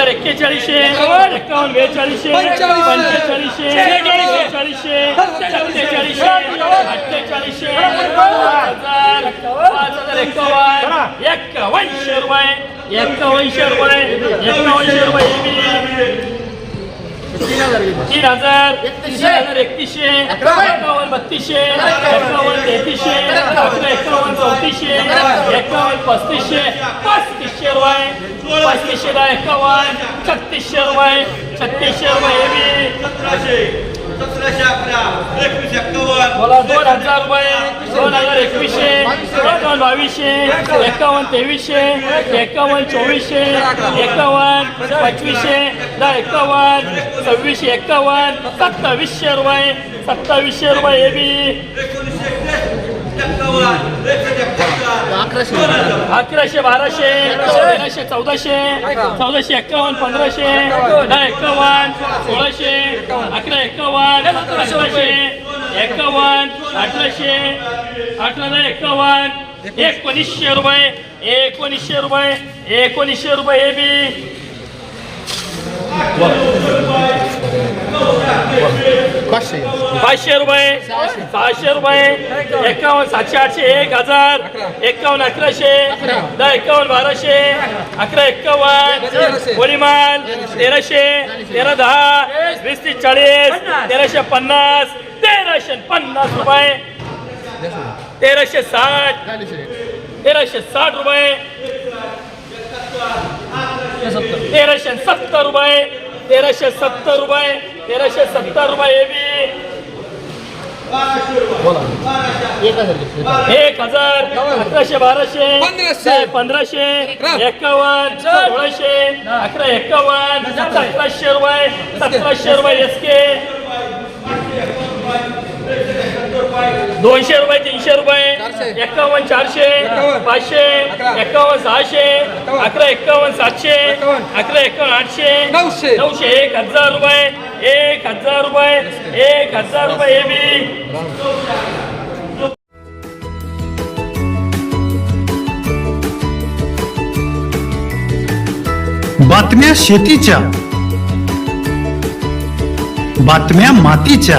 हजार एक्केचाळीसशे एकावन्न बेचाळीसशे पंचेचाळीसशे बेचाळीसशे सत्तेचाळीसशे अठ्ठेचाळीसशे हजार पाच हजार एकावन्न एक्कावनशे रुपये एक्कावनशे रुपये एक्कावनशे रुपये तीन हजार तीन हजार एकतीसशे एकावन्न बत्तीसशे एकावन्न तेहतीसशे एकावन्न चौतीसशे एकावन्न पस्तीसशे पस्तीसशे रुपये पस्तीसशे दहा एकावन्न छत्तीसशे रुपये छत्तीसशे रुपये बी. बोला दोन हजार रुपये दोन हजार एकवीसशे एकावन्न बावीसशे एकावन्न तेवीसशे एकावन्न चोवीसशे एकावन्न पंचवीसशे दहा एकावन्न सव्वीसशे एकावन्न सत्तावीसशे रुपये सत्तावीसशे रुपये हे बी एकोणीसशे एक्कावन्न एकशे एकाहत्तर अकराशे बाराशे तेराशे चौदाशे चौदाशे एकावन्न पंधराशे दहा एकावन्न सोळाशे अकरा एकावन्न अठराशे एकावन्न अठराशे अठरा दहा एकावन्न एकोणीसशे रुपये एकोणीसशे रुपये एकोणीसशे रुपये हे बी. पाचशे. रुपये सहाशे रुपये एकावन्न सातशे आठशे एक हजार एकावन्न अकराशे दहा एकावन्न बाराशे अकरा एकावन्न कोळीमाल तेराशे. तेरा दहा वीस तीस चाळीस तेराशे पन्नास तेराशे पन्नास रुपये. तेराशे साठ तेराशे साठ रुपये. तेराशे सत्तर रुपये तेराशे सत्तर रुपये तेराशे सत्तर रुपये हे बी एक हजार अकराशे बाराशे पंधराशे. पंधराशे एकावन्न सोळाशे अकरा एकावन्न सतराशे रुपये सतराशे रुपये एस के दोनशे रुपये रुपये चारशे. एकावन्न चारशे एकावन्न. पाचशे अकरा. एकावन्न सहाशे अकरा एकावन्न सातशे. अकरा एकावन्न आठशे नऊशे. नऊशे एक हजार रुपये एक हजार रुपये एक हजार रुपये हे बी बातम्या शेतीच्या बातम्या मातीच्या